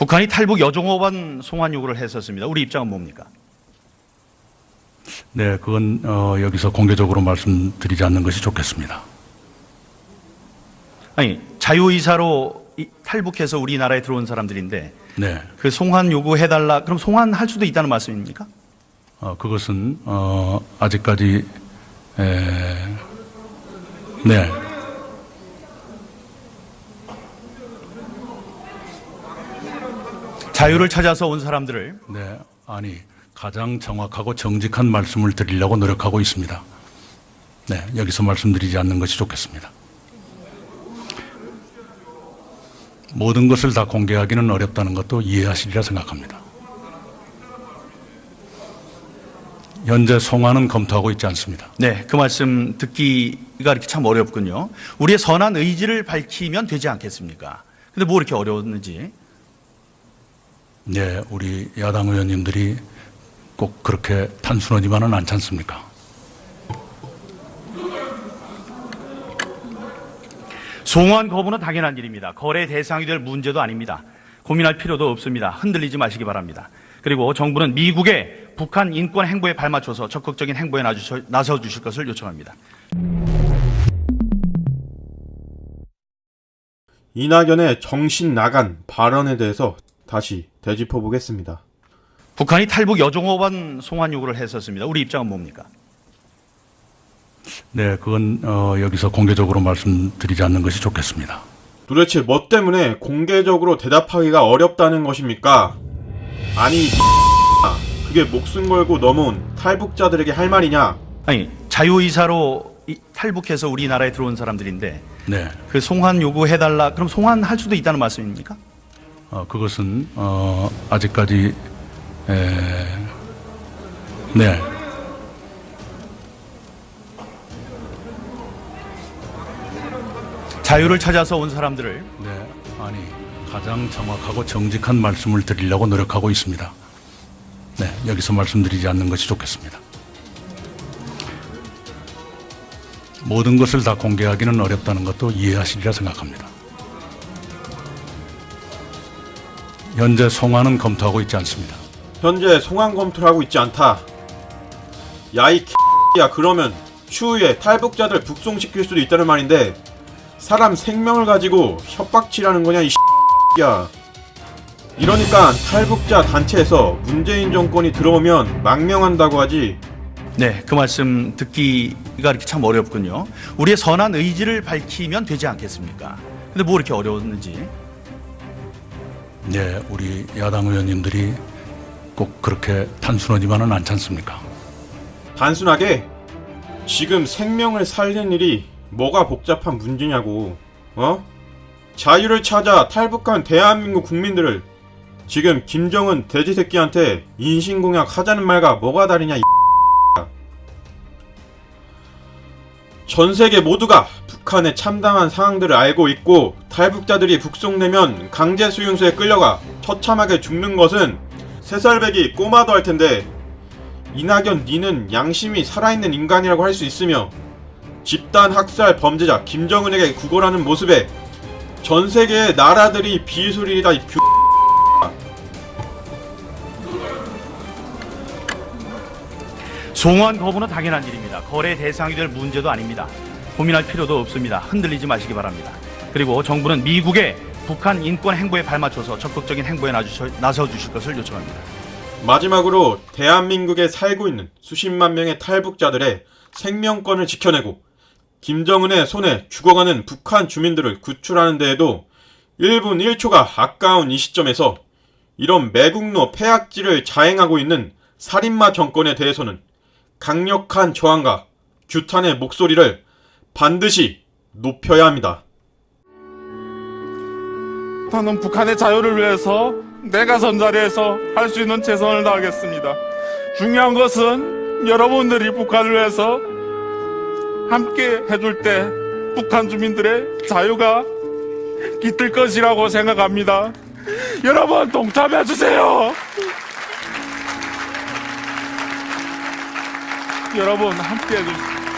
북한이 탈북 여종업원 송환 요구를 했었습니다. 우리 입장은 뭡니까? 네, 그건 어, 여기서 공개적으로 말씀드리지 않는 것이 좋겠습니다. 아니 자유의사로 이- 탈북해서 우리나라에 들어온 사람들인데 네, 그 송환 요구해달라 그럼 송환할 수도 있다는 말씀입니까? 어, 그것은 어, 아직까지 에, 네, 자유를 찾아서 온 사람들을 네, 아니 가장 정확하고 정직한 말씀을 드리려고 노력하고 있습니다. 네, 여기서 말씀드리지 않는 것이 좋겠습니다. 모든 것을 다 공개하기는 어렵다는 것도 이해하시리라 생각합니다. 현재 송환은 검토하고 있지 않습니다. 네, 그 말씀 듣기가 이렇게 참 어렵군요. 우리의 선한 의지를 밝히면 되지 않겠습니까? 근데 뭐 이렇게 어려웠는지. 네, 우리 야당 의원님들이 꼭 그렇게 단순하지만은 않지 않습니까? 송환 거부는 당연한 일입니다. 거래 대상이 될 문제도 아닙니다. 고민할 필요도 없습니다. 흔들리지 마시기 바랍니다. 그리고 정부는 미국의 북한 인권 행보에 발맞춰서 적극적인 행보에 나서 주실 것을 요청합니다. 이낙연의 정신 나간 발언에 대해서 다시 되짚어 보겠습니다. 북한이 탈북 여종업원 송환 요구를 했었습니다. 우리 입장은 뭡니까? 네, 그건 어, 여기서 공개적으로 말씀드리지 않는 것이 좋겠습니다. 도대체 뭐 때문에 공개적으로 대답하기가 어렵다는 것입니까? 아니, 그게 목숨 걸고 넘어온 탈북자들에게 할 말이냐? 아니 자유의사로 이- 탈북해서 우리나라에 들어온 사람들인데 네, 그 송환 요구해달라 그럼 송환할 수도 있다는 말씀입니까? 어, 그것은 어, 아직까지 에, 네, 자유를 찾아서 온 사람들을 네, 아니 가장 정확하고 정직한 말씀을 드리려고 노력하고 있습니다. 네, 여기서 말씀드리지 않는 것이 좋겠습니다. 모든 것을 다 공개하기는 어렵다는 것도 이해하시리라 생각합니다. 현재 송환은 검토하고 있지 않습니다. 현재 송환 검토를 하고 있지 않다. 야이 야 그러면 추후에 탈북자들 북송시킬 수도 있다는 말인데 사람 생명을 가지고 협박치라는 거냐 이 야. 이러니까 탈북자 단체에서 문재인 정권이 들어오면 망명한다고 하지. 네, 그 말씀 듣기가 이렇게 참 어렵군요. 우리의 선한 의지를 밝히면 되지 않겠습니까? 근데 뭐 이렇게 어려웠는지. 네, 우리 야당 의원님들이 꼭 그렇게 단순하지만은 않지 않습니까? 단순하게 지금 생명을 살리는 일이 뭐가 복잡한 문제냐고. 어? 자유를 찾아 탈북한 대한민국 국민들을 지금 김정은 돼지 새끼한테 인신공약 하자는 말과 뭐가 다르냐 이 전 세계 모두가 북한의 참담한 상황들을 알고 있고 탈북자들이 북송되면 강제 수용소에 끌려가 처참하게 죽는 것은 세살배기 꼬마도 할 텐데 이낙연 니는 양심이 살아있는 인간이라고 할 수 있으며 집단 학살 범죄자 김정은에게 구걸하는 모습에 전 세계의 나라들이 비수리다 이 뷰. 송환 거부는 당연한 일입니다. 거래 대상이 될 문제도 아닙니다. 고민할 필요도 없습니다. 흔들리지 마시기 바랍니다. 그리고 정부는 미국의 북한 인권 행보에 발맞춰서 적극적인 행보에 나서 주실 것을 요청합니다. 마지막으로 대한민국에 살고 있는 수십만 명의 탈북자들의 생명권을 지켜내고 김정은의 손에 죽어가는 북한 주민들을 구출하는 데에도 1분 1초가 아까운 이 시점에서 이런 매국노 폐악질을 자행하고 있는 살인마 정권에 대해서는 강력한 저항과 규탄의 목소리를 반드시 높여야 합니다. 나는 북한의 자유를 위해서 내가 선 자리에서 할 수 있는 최선을 다하겠습니다. 중요한 것은 여러분들이 북한을 위해서 함께 해줄 때 북한 주민들의 자유가 깃들 것이라고 생각합니다. 여러분 동참해 주세요. 여러분 함께 해주세요.